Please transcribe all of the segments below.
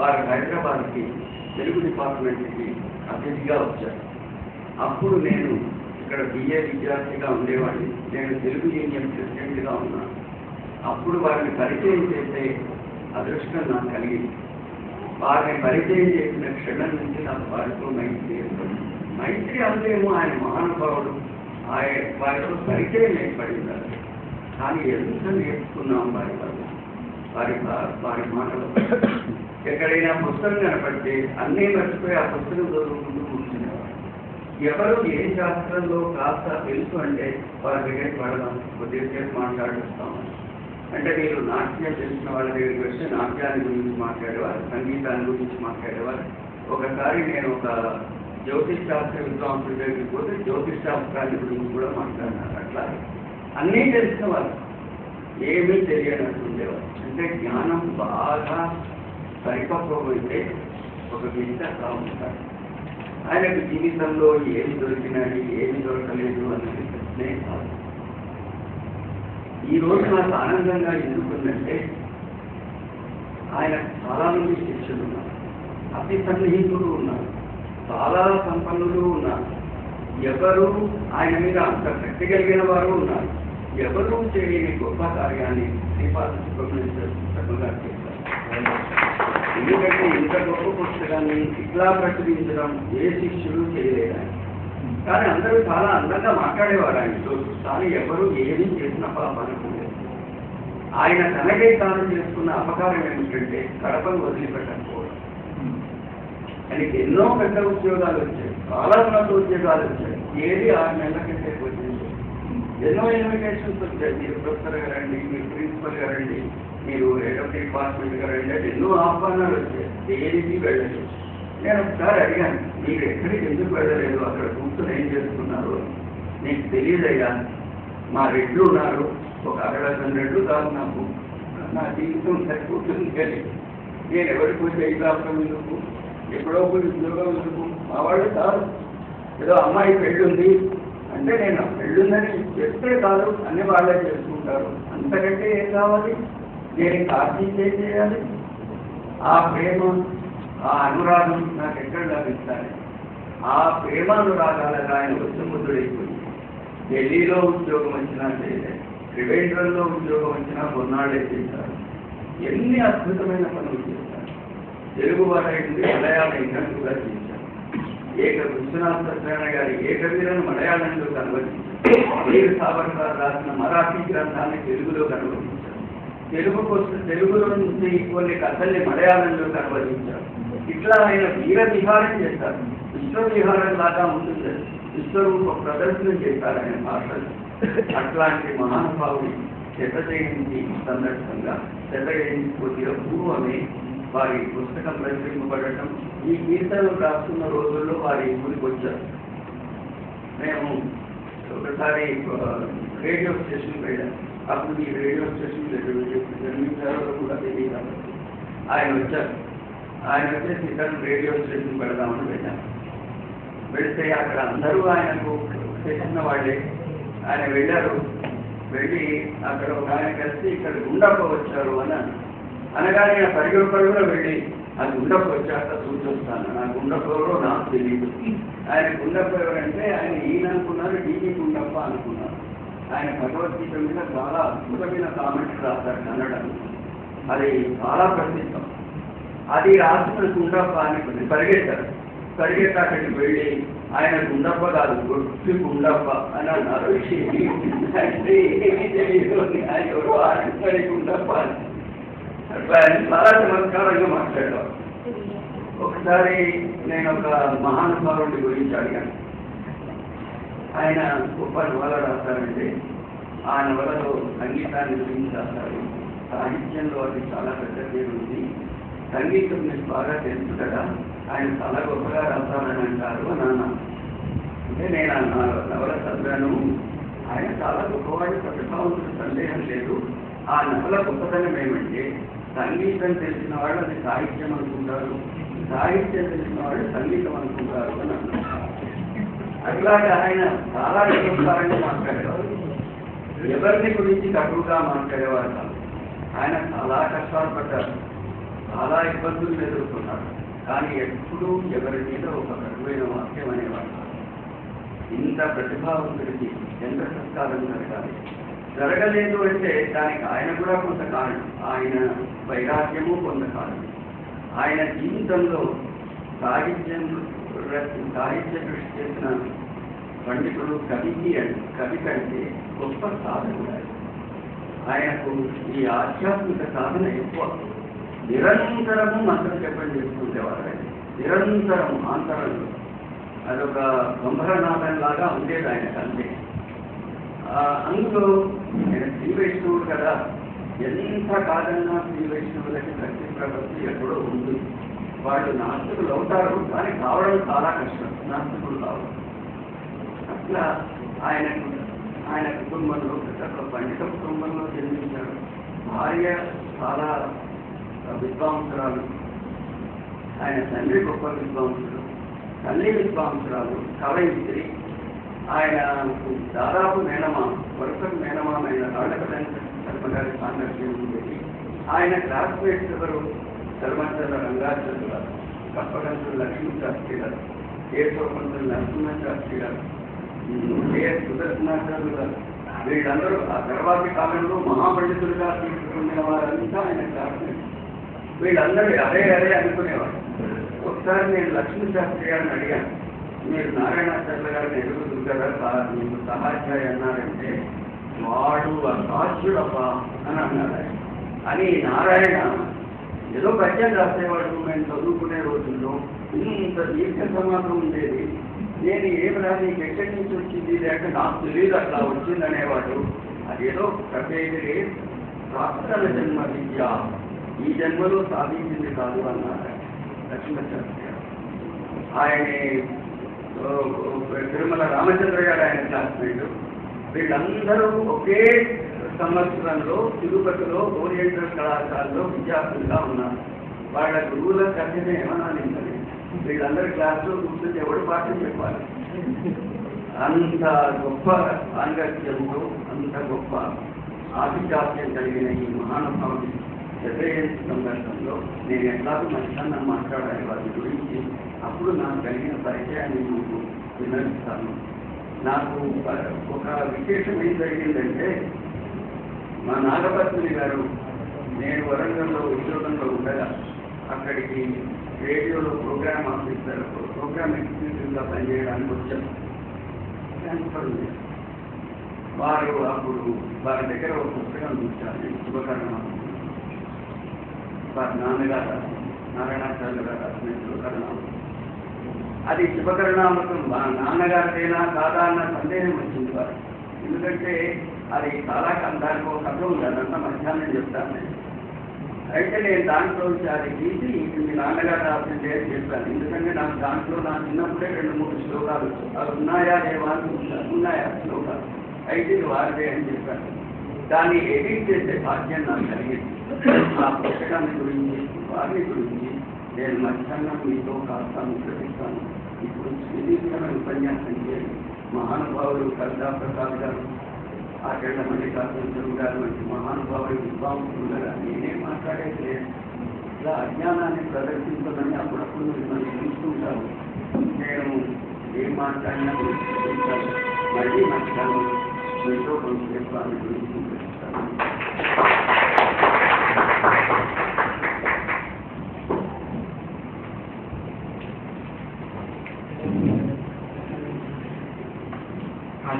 వారు హైదరాబాద్కి తెలుగు డిపార్ట్మెంట్కి అతిథిగా వచ్చారు. అప్పుడు నేను ఇక్కడ బిఏ విద్యార్థిగా ఉండేవాడిని. నేను తెలుగు యూనియన్ ప్రెసిడెంట్గా ఉన్నాను. అప్పుడు వారిని పరిచయం చేసే అదృష్టం నాకు కలిగింది. వారిని పరిచయం చేసిన క్షణం నుంచి నాకు వారితో మైత్రి ఏర్పడింది. మైత్రి అంతేమో ఆయన మహానుభావుడు. ఆయన వారితో పరిచయం ఏర్పడింది. కానీ ఎంత నేర్చుకున్నాం వారి వల్ల? వారి వారి మాటలు. ఎక్కడైనా పుస్తకం కనపడితే అన్నీ మర్చిపోయి ఆ పుస్తకం చదువుకుంటూ కూర్చునేవారు. ఎవరు ఏ శాస్త్రంలో కాస్త తెలుసు అంటే వారి దగ్గరికి పడదాం కొద్దిసేపు మాట్లాడిస్తామని అంటే మీరు నాట్యం తెలిసిన వాళ్ళ దగ్గరికి వస్తే నాట్యాన్ని గురించి మాట్లాడేవారు సంగీతాన్ని గురించి మాట్లాడేవారు. ఒకసారి నేను ఒక జ్యోతిష్ శాస్త్ర విద్వాంసుల దగ్గరికి పోతే జ్యోతిష్ శాస్త్రాన్ని గురించి కూడా మాట్లాడినారు. అట్లా అన్నీ తెలిసిన వాళ్ళు. ఏమీ తెలియనట్టు ఉండేవారు. అంటే జ్ఞానం బాగా పరిపక్వమైతే ఒక విద్య అలా ఉంటారు ఆయనకు జీవితంలో ఏమి దొరికినాయి ఏమి దొరకలేదు అన్నది ప్రశ్నే కాదు. ఈ రోజు నాకు ఆనందంగా ఎందుకుందంటే ఆయన చాలా మంది శిష్యులు ఉన్నారు. అతి సన్నిహితులు ఉన్నారు. చాలా సంపన్నులు ఉన్నారు. ఎవరు ఆయన మీద అంత శక్తి కలిగిన వారు ఉన్నారు. ఎవరు చేయని గొప్ప కార్యాన్ని శ్రీపాద సుబ్రహ్మణ్య చేశారు? ఎందుకంటే ఇంత గొప్ప పుస్తకాన్ని ఇట్లా ప్రచురించడం ఏ శిష్యులు చేయలేదని కానీ అందరూ చాలా అందంగా మాట్లాడేవారు ఆయనతో కానీ ఎవరు ఏది చేసిన పాపానికి లేదు. ఆయన తనకే తాను చేసుకున్న అపకారం ఏమిటంటే కడపను వదిలిపెట్టకపోవడం ఆయనకి ఎన్నో పెద్ద ఉద్యోగాలు వచ్చాయి. చాలా ఉన్నత ఉద్యోగాలు వచ్చాయి. ఏది ఆరు నెలల ఎన్నో ఇన్విటేషన్స్ వచ్చాయి. మీరు ప్రొఫెసర్ గారండి మీరు ప్రిన్సిపల్ గారండి మీరు హెడ్ ఆఫ్ డిపార్ట్మెంట్ గారండి అంటే ఎన్నో ఆహ్వానాలు వచ్చాయి. దేనికి వెళ్ళలేదు? నేను ఒకసారి అడిగాను మీరు ఎక్కడికి ఎందుకు వెళ్ళలేదు? అక్కడ కూర్చొని ఏం చేస్తున్నారు? నీకు తెలియదయ్యా మా రెడ్లు ఉన్నారు. ఒక అరడజన్ రెడ్లు కాదు నాకు. నా జీవితం సరిపోతుంది కానీ నేను ఎవరికి పోయి ఎగ్జామ్లో ఎందుకు? ఎప్పుడో పోయి ఉద్యోగం ఎందుకు? మా వాళ్ళు కాదు. ఏదో అమ్మాయి పెళ్ళి ఉంది అంటే నేను పెళ్ళుందని చెప్తే కాదు అన్ని వాళ్ళే చేసుకుంటారు. అంతకంటే ఏం కావాలి? నేను కార్తీకే చేయాలి ఆ ప్రేమ ఆ అనురాగం నాకు ఎక్కడ లభిస్తాయి? ఆ ప్రేమానురాగాలకు ఆయన ఉత్సముద్రుడైపోయింది ఢిల్లీలో ఉద్యోగం వచ్చినా చేయలేదు త్రివేంద్రంలో ఉద్యోగం వచ్చినా కొన్నాళ్ళే చేశారు. ఎన్ని అద్భుతమైన పనులు చేశారు. తెలుగు వారైంది మలయాళ ఇంగ్లాండ్ కూడా చేశారు. ఏక విశ్వనాథ సత్యనారాయణ గారి ఏకవీరను మలయాళంలో కనుగొనించారు. వీర సావర్కర్ రాసిన మరాఠీ గ్రంథాన్ని తెలుగులో కనుగొనించారు. తెలుగు కోసం తెలుగులో నుంచి కొన్ని కథల్ని మలయాళంలో కనుగొనించారు. ఇట్లా ఆయన వీర విహారం చేస్తారు. విశ్వవిహారం లాగా ఉంటుంది. విశ్వరూప ప్రదర్శన చేస్తారు ఆయన భాషలు. అట్లాంటి మహానుభావుని శత జయంతి సందర్భంగా శత జయంతి కొద్దిగా పూర్వమే వారి పుస్తకం ప్రచురింపబడటం ఈ గీతలు రాస్తున్న రోజుల్లో వారి ఊరికి వచ్చారు. మేము ఒకసారి రేడియో స్టేషన్ వెళ్ళాం. అప్పుడు ఈ రేడియో స్టేషన్ జన్మించారో కూడా తెలియదు కాబట్టి ఆయన వచ్చారు. ఆయన వచ్చేసి ఇతను రేడియో స్టేషన్ పెడదామని వెళ్ళాం. వెళితే అక్కడ అందరూ ఆయనకు చేసిన వాళ్ళే. ఆయన వెళ్ళారు. వెళ్ళి అక్కడ ఒక ఆయన కలిసి ఇక్కడ గుండప్ప వచ్చారు అని అనగానే ఆయన పరిగెడు పరుగులో వెళ్ళి ఆ గుండప్ప వచ్చాక సూచిస్తాను నా గుండప్ప ఎవరో నాకు తెలియదు ఆయన గుండప్ప ఎవరంటే ఆయన ఈయన అనుకున్నారు డీజీ గుండప్ప అనుకున్నారు ఆయన భగవద్గీత మీద చాలా అద్భుతమైన కామెంట్స్ రాస్తారు కన్నడం అది చాలా ప్రసిద్ధం అది రాసిన గుండప్ప అని పరిగెత్తారు పరిగెత్తి వెళ్ళి ఆయన గుండప్ప కాదు గుర్తు గుండప్ప అని అన్నారు అంటే ఏమీ తెలియదు ఆయన ఎవరో ఆడుతున్నాడు గుండప్ప అని ఆయన చాలా చమత్కారంగా మాట్లాడారు ఒకసారి నేను ఒక మహానుభావుడి గురించి అడిగాను. ఆయన గొప్ప నవల రాస్తారండి ఆ నవలలో సంగీతాన్ని గురించి రాస్తారు సాహిత్యంలో అది చాలా పెద్ద పేరు ఉంది. సంగీతం మీకు బాగా తెలుసు కదా? ఆయన చాలా గొప్పగా రాస్తారని అంటారు నాన్న అంటే నేను ఆ నవల చదివాను. ఆయన చాలా గొప్పవాడి ప్రతిభావంతుడు సందేహం లేదు. ఆ నవల గొప్పతనం ఏమంటే సంగీతం తెలిసిన వాళ్ళు అది సాహిత్యం అనుకుంటారు. సాహిత్యం తెలిసిన వాళ్ళు సంగీతం అనుకుంటారు అని అంటున్నారు. అట్లాగే ఆయన చాలా నిరంతరంగా మాట్లాడేవారు. ఎవరిని గురించి కటువుగా మాట్లాడేవారు కాదు. ఆయన చాలా కష్టాలు పడ్డారు. చాలా ఇబ్బందులు ఎదుర్కొన్నారు. కానీ ఎప్పుడూ ఎవరి మీద ఒక కరువైన వాక్యం అనేవాడు ఇంత ప్రతిభావంతుడికి చంద్ర సంస్కారం జరగాలి. జరగలేదు అంటే దానికి ఆయన కూడా కొంత కారణం. ఆయన వైరాగ్యము కొంత కారణం. ఆయన జీవితంలో సాహిత్యం సాహిత్య కృషి చేసిన పండితుడు కవికి అంటే కవి కంటే గొప్ప సాధన ఆయనకు ఈ ఆధ్యాత్మిక సాధన ఎక్కువ. నిరంతరము మంత్ర జపం చేసుకునేవారు ఆయన. నిరంతరం ఆంతరంలో. అదొక గంభరనాథం లాగా ఉండేది ఆయన కంటే. అందులో ఆయన శ్రీ వైష్ణవుడు కదా ఎంత కాదన్నా శ్రీ వైష్ణవులకి భక్తి ప్రవృత్తి ఎక్కడో ఉంది. వాళ్ళు నాస్తికులు అవుతారు కానీ కావడం చాలా కష్టం నాస్తికులు కావడం అట్లా ఆయన ఆయన కుటుంబంలో ఒక పండిత కుటుంబంలో జన్మించాడు. భార్య చాలా విద్వాంసురాలు. ఆయన తండ్రి గొప్ప విద్వాంసుడు తల్లి విద్వాంసురాలు కవయిత్రి ఆయన దాదాపు మేనమా వరుసకు మేనమామైన రాళ్ళకర్మ గారి సాంగత్యం ఉండేది. ఆయన క్లాస్మేట్స్ ఎవరు? ధర్మచంద్ర రంగాచంద్ర కప్పగంతులు లక్ష్మీ శాస్త్రి గారు ఏ సోపంతులు నరసింహ శాస్త్రి గారు ఏ సుదర్శనాచార్యులు గారు. వీళ్ళందరూ ఆ తర్వాతి కాలంలో మహాపండితులుగా తీసుకునే వారంతా ఆయన క్లాస్మేట్స్ వీళ్ళందరూ అదే అదే అనుకునేవారు. ఒకసారి నేను లక్ష్మీ శాస్త్రి గారిని అడిగాను. మీరు నారాయణాచార్య గారిని ఎదుగుతుంది కదా మీకు సహాధ్యాయ అన్నారంటే వాడు అసాధ్యుడప్ప అని అన్నారు అని నారాయణ ఏదో పద్యం రాసేవాడు మేము చదువుకునే రోజుల్లో ఇంత దీర్ఘ సమాజం ఉండేది. నేను ఏం రాని ఎక్కడి నుంచి వచ్చింది? లేక నాకు తెలియదు అట్లా వచ్చింది అనేవాడు అదేదో కట్టేది రాష్ట్రాల జన్మ విద్య. ఈ జన్మలో సాధించింది కాదు అన్నారు లక్ష్మణ గారు. ఆయన తిరుమల రామచంద్ర గారు ఆయన క్లాస్మేట్ వీళ్ళందరూ ఒకే సంవత్సరంలో తిరుపతిలో ఓరియంటల్ కళాశాలలో విద్యార్థులుగా ఉన్నారు. వాళ్ళ గురువుల కథనే ఏమన్నా నిందని వీళ్ళందరి క్లాసులో కూర్చొని ఎవడు పాఠం చెప్పాలి? అంత గొప్ప సాంగత్యంతో అంత గొప్ప ఆధిజాత్యం కలిగిన ఈ మహానుభావుని జగయంతి సందర్భంలో నేను ఎట్లాగో మధ్యాహ్నం మాట్లాడాలి వారి గురించి. అప్పుడు నాకు కలిగిన పరిచయాన్ని మీకు వినరిస్తాను నాకు ఒక విశేషం ఏం జరిగిందంటే మా నాగపత్ని గారు నేను వరంగల్లో ఉద్యోగంలో ఉండగా అక్కడికి రేడియోలో ప్రోగ్రామ్ ఆఫీసర్ ప్రోగ్రామ్ ఎగ్జిక్యూటివ్గా పనిచేయడానికి వచ్చాం. ట్రాన్స్ఫర్ వారు అప్పుడు వారి దగ్గర ఒక పుస్తకం చూశాను నేను శుభకరణం వారి నాన్నగారు నారాయణాచార్య గారు రాసిన అది శుభకరణామృతం. మా నాన్నగారిదైనా సాధారణ సందేహం వచ్చింది వారు ఎందుకంటే అది చాలా కాలం దానికి ఒక కథ ఉంది. అదంతా మధ్యాహ్నం చెప్తాను నేను. అయితే నేను దాంట్లో నుంచి అది తీసి మీ నాన్నగారు రాసిందే అని చెప్పాను. ఎందుకంటే నాకు దాంట్లో నా చిన్నప్పుడే రెండు మూడు శ్లోకాలు అవి ఉన్నాయా లేవా అని ఉన్నాయా శ్లోకాలు. అయితే ఇది వారిదే అని చెప్పాను. దాన్ని ఎడిట్ చేసే భాగ్యం నాకు కలిగింది. ఆ పుస్తకాన్ని గురించి వారిని గురించి నేను మధ్యాహ్నం మీతో కాస్త ముచ్చటిస్తాను ఇప్పుడు శ్రీకరణ ఉపన్యాసం చేయండి మహానుభావుడు కవితా ప్రసాద్ గారు ఆచరణ మల్లికార్జున గారు వంటి మహానుభావుడు విద్వాంసులు కదా నేనే మాట్లాడేది లేదు ఇలా అజ్ఞానాన్ని ప్రదర్శించమని అప్పుడప్పుడు మిమ్మల్ని చూస్తుంటారు నేను ఏం మాట్లాడినా మీరు మళ్ళీ మధ్యాహ్నం మీతో కొంచెం ఆమె గురించి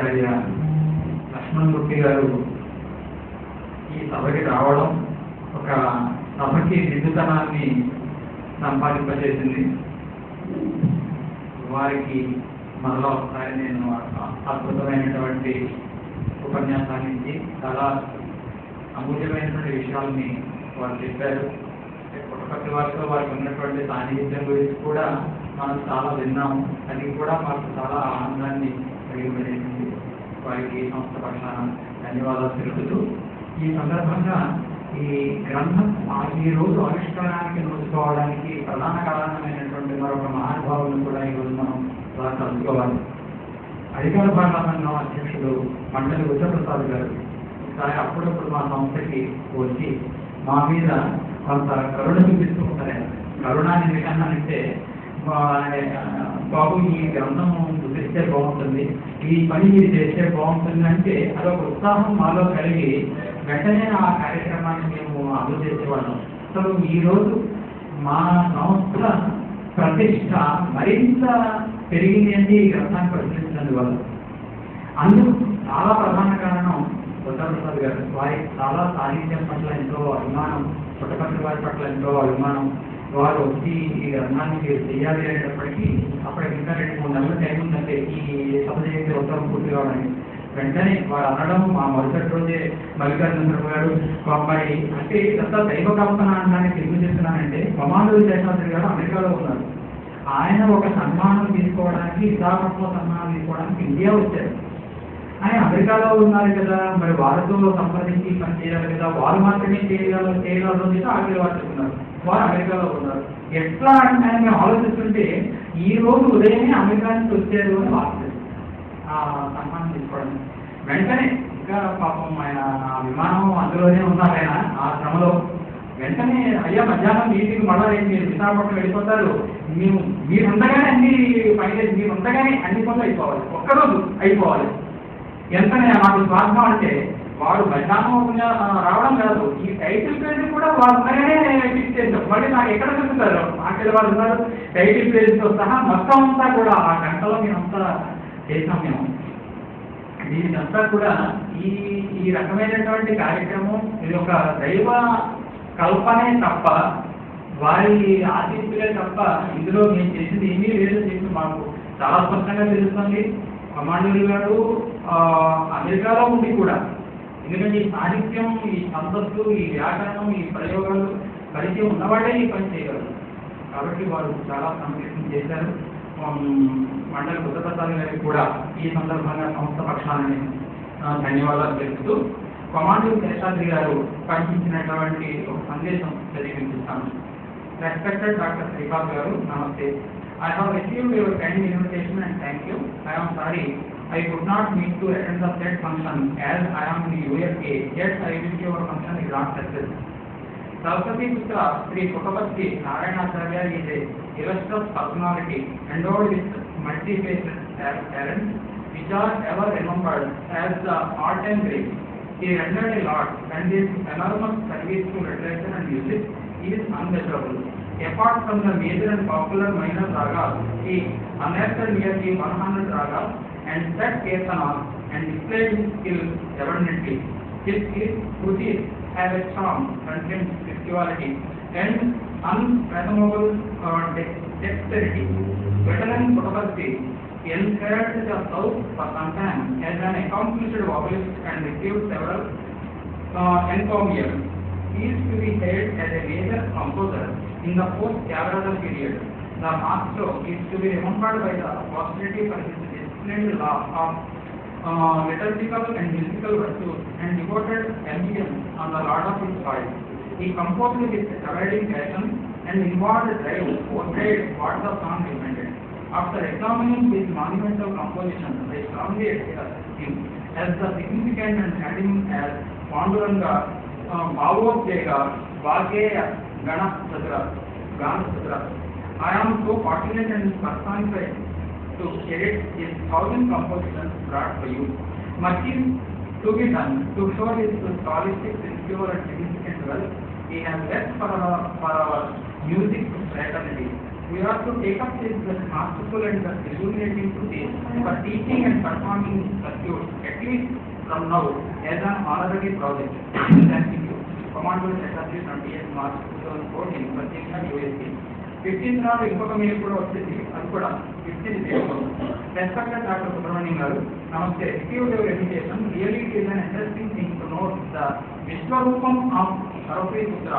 ఆచార్య లక్ష్మణమూర్తి గారు ఈ సభకి రావడం ఒక సభకి నిండుతనాన్ని సంపాదింపజేసింది. వారికి మరలా ఒకసారి నేను అద్భుతమైనటువంటి ఉపన్యాసాన్ని ఇచ్చి చాలా అమూల్యమైనటువంటి విషయాల్ని వారు చెప్పారు. పుట్టపర్తి వారితో వారికి ఉన్నటువంటి సాన్నిహిత్యం గురించి కూడా మనం చాలా విన్నాము. అది కూడా మాకు చాలా ఆనందాన్ని కలిగిపడేసింది వారికి సంస్థ పక్షాన ధన్యవాదాలు తెలుపుతూ ఈ సందర్భంగా ఈ గ్రంథం ఈ రోజు ఆవిష్కరణానికి నోచుకోవడానికి ప్రధాన కారణమైనటువంటి మరొక మహానుభావులను కూడా ఈరోజు మనం ఇలా కలుసుకోవాలి అధికార పార్లమెంట్లో అధ్యక్షుడు మండలి ఉత్తరప్రసాద్ గారు ఒకసారి అప్పుడప్పుడు మా సంస్థకి వచ్చి మా మీద కొంత కరుణ చూపిస్తూ ఉంటారు ఆయన. కరుణ ఎందుకన్నానంటే బాబు ఈ గ్రంథం చేస్తే బాగుంటుంది. ఈ పని మీరు చేస్తే బాగుంటుంది అంటే అదొక ఉత్సాహం మాలో కలిగి వెంటనే ఆ కార్యక్రమాన్ని మేము అమలు చేసేవాళ్ళం. సో ఈరోజు మా సంస్థ ప్రతిష్ట మరింత పెరిగింది అంటే ఈ గ్రంథాన్ని వాళ్ళు అందుకు చాలా ప్రధాన కారణం బుద్ధప్రసాద్ గారు. వారి చాలా సాహిత్యం పట్ల ఎంతో అభిమానం పుట్టపర్తి వారి పట్ల ఎంతో అభిమానం. వారు వచ్చి ఈ గ్రంథాన్ని చేయాలి అనేటప్పటికీ అప్పటికి ఇంకా రెండు మూడు నెలల టైం ఉందంటే ఈ సభ చేసే ఉత్తరం పూర్తి కావడానికి. వెంటనే వారు అనడం మా మరుసటి రోజే మల్లికార్జున గారు అబ్బాయి అంటే ఇదంతా దైవ కల్పన అనడానికి ఎందుకు చెప్తున్నానంటే కొమాండో శేషాద్రి గారు అమెరికాలో ఉన్నారు. ఆయన ఒక సన్మానం తీసుకోవడానికి విశాఖపట్నంలో సన్మానం తీసుకోవడానికి ఇండియా వచ్చారు. ఆయన అమెరికాలో ఉన్నారు కదా మరి వారితో సంప్రదించి పని చేయాలి కదా వారు మాత్రమే చేయగల చేయగలరు అని చెప్పి ఆఖరి వారు చెప్తున్నారు వారు అమెరికాలో ఉన్నారు. ఎట్లా అంటే మేము ఆలోచిస్తుంటే ఈ రోజు ఉదయమే అమెరికా నుంచి వచ్చారు అని వార్త. ఆ సన్మానం తీసుకోవడం వెంటనే ఇంకా పాపం ఆయన ఆ విమానం అందులోనే ఉన్నారు ఆయన ఆ శ్రమలో. వెంటనే అయ్యా మధ్యాహ్నం మీటింగ్ మళ్ళీ మీరు విశాఖపట్నం వెళ్ళిపోతారు. మేము మీరు ఉండగానే అన్ని ఫైనల్ మీరు ఉండగానే అన్ని పనులు అయిపోవాలి. ఒక్కరోజు అయిపోవాలి. ఎంతనే మాకు స్వార్థం అంటే వాడు మధ్యాహ్నం రావడం కాదు. ఈ టైటిల్ పేజ్ కూడా వాడు ఉండగానే ఫిక్స్ చేసాం మళ్ళీ నాకు ఎక్కడ చెప్తారు మాటలు వాళ్ళు ఉన్నారు. టైటిల్ పేజ్తో సహా మొత్తం అంతా కూడా ఆ గంటలో మేమంతా చేసాం మేము. దీనికంతా కూడా ఈ ఈ రకమైనటువంటి కార్యక్రమం ఇది ఒక దైవ కల్పనే తప్ప వారి ఆశీస్సులే తప్ప ఇందులో మేము చేసింది ఏమీ లేదు చెప్పి మాకు చాలా స్పష్టంగా తెలుస్తుంది. కమాండర్ గారు అమెరికాలో ఉండి కూడా ఎందుకంటే ఈ సాహిత్యం ఈ ఛందస్సు ఈ వ్యాకరణం ఈ ప్రయోగాలు పరిచయం ఉన్నవాడే ఈ పని చేయగలరు. కాబట్టి వారు చాలా సంతృప్తి చేశారు. మండల మండలి బుద్ధప్రసాద్ గారికి కూడా ఈ సందర్భంగా సంస్థ పక్షాన్ని ధన్యవాదాలు తెలుపుతూ కమాండర్ శేషాద్రి గారు పంపించినటువంటి ఒక సందేశం చదివి రెస్పెక్టెడ్ డాక్టర్ శ్రీపాద్ గారు నమస్తే. I have received your kind invitation and thank you. I am sorry I could not meet to attend the said function as I am in USA, yet I wish your function is not success. Saraswati Putra Sri Puttaparthi Narayanacharya is a illustrious personality endowed with multi-faceted talents which are ever remembered as the art and grace. He rendered a lot and his enormous service to literature and music is unmeasurable. Apart from the major and popular minor ragas, he unearthed nearly 100 ragas and set kirtanas and displayed his skill abundantly. His, krutis have a charm, content, spirituality, and unfathomable uh, dex- dexterity. Veteran Puttaparthi entered the south for some time as an accomplished vocalist and received several uh, encomiums. Is to be hailed as a major composer in the post-Kavaraja period. The maestro is to be remembered by the posterity for his disciplined law of uh, liturgical and musical virtues and devoted ambience on the Lord of his voice. He composed with abiding passion and involved drive portrayed what the song demanded. After examining his monumental composition, I strongly accept him as the significant and standing as Panduranga, uh, Bhavojega, Vageya, Gana Sadra, Gana I am so fortunate and personified to edit his thousand compositions brought for you. Much is to be done to show his scholastic, spiritual and significant wealth he has left for our, for our music fraternity. We are to take up his masterful and illuminating duties for teaching and performing circuits, at least from now, as an honorary project. Thank you. Commander Secretary 28 March 2014, Pratyeka USA. Fifteenth నాడు ఇంకొక mail కూడా వచ్చింది అది కూడా fifteenth respected doctor Subrahmanyam garu namaste received your education really it is an interesting thing to note the Vishwaroopam of Saraswati Putra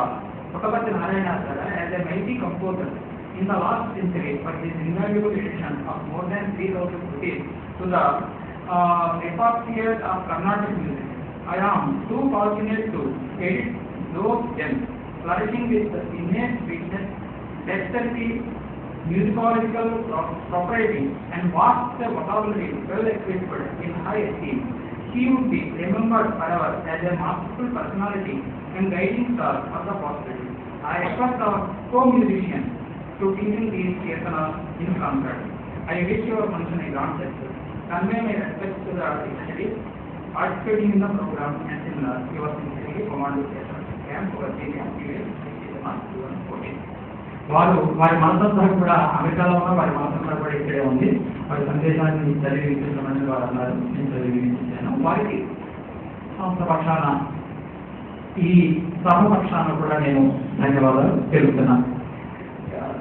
Puttaparthi Narayanacharya as a mighty composer in the last century for his invaluable edition of more than 3000 rupees to the uh, repertoire of Carnatic music. I am too fortunate to edit those gems, flourishing with the innate sweetness, dexterity, musicological pro- propriety, and vast vocabulary well equipped in high esteem. He would be remembered forever as a masterful personality and guiding star of the posterity. I request our co-musician to begin these kirtanas in concert. I wish your function a grand success. Convey my respects to the dignitaries participating in the program and in uh, your sincerely command camp Virginia, US, వారు వారి మనసంతా కూడా అమెరికాలో ఉన్న వారి మనసంతా కూడా ఇక్కడే ఉంది. వారి సందేశాన్ని చదివి వినిపించమని వారు అన్నారు నేను చదివి వినిపించాను వారికి సంస్థ పక్షాన ఈ సభ పక్షాన కూడా నేను ధన్యవాదాలు తెలుపుతున్నాను.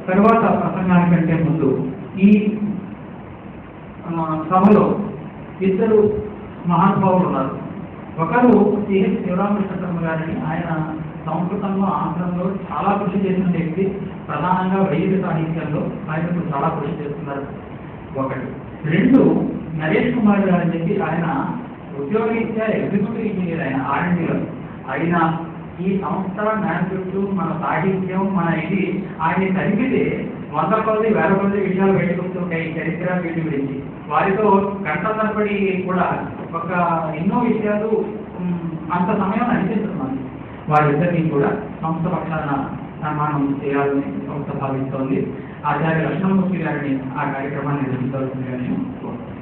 తర్వాత ప్రసంగానికంటే ముందు ఈ సభలో ఇద్దరు మహానుభావులు ఉన్నారు ఒకరు సిహెచ్ శివరామకృష్ణ శర్మ గారిని ఆయన సంస్కృతంలో ఆంధ్రంలో చాలా కృషి చేసిన వ్యక్తి. ప్రధానంగా వైద్య సాహిత్యంలో ఆయనకు చాలా కృషి చేస్తున్నారు. ఒకటి. రెండు నరేష్ కుమార్ గారు అని చెప్పి ఆయన ఉద్యోగరీత్యా ఎగ్జిక్యూటివ్ ఇంజనీర్ ఆయన ఆర్ఎండీలో ఆయన ఈ సంస్థ మ్యానుఫ్యాక్చర్ మన సాహిత్యం మన ఇది ఆయన చదివితే వంద కొద్ది వేల కొద్ది విషయాలు బయటకు వస్తుంటాయి. చరిత్ర వీటి గురించి. వారితో గంట తరబడి కూడా ఒక ఎన్నో విషయాలు అంత సమయం అనిపిస్తున్నాను వారిద్దరినీ కూడా సంస్థ పక్షాన సన్మానం చేయాలని సంస్థ భావిస్తోంది. ఆచార్య లక్ష్మణమూర్తి గారిని ఆ కార్యక్రమాన్ని నిర్వహించవలసిందిగా నేను కోరుతున్నాను.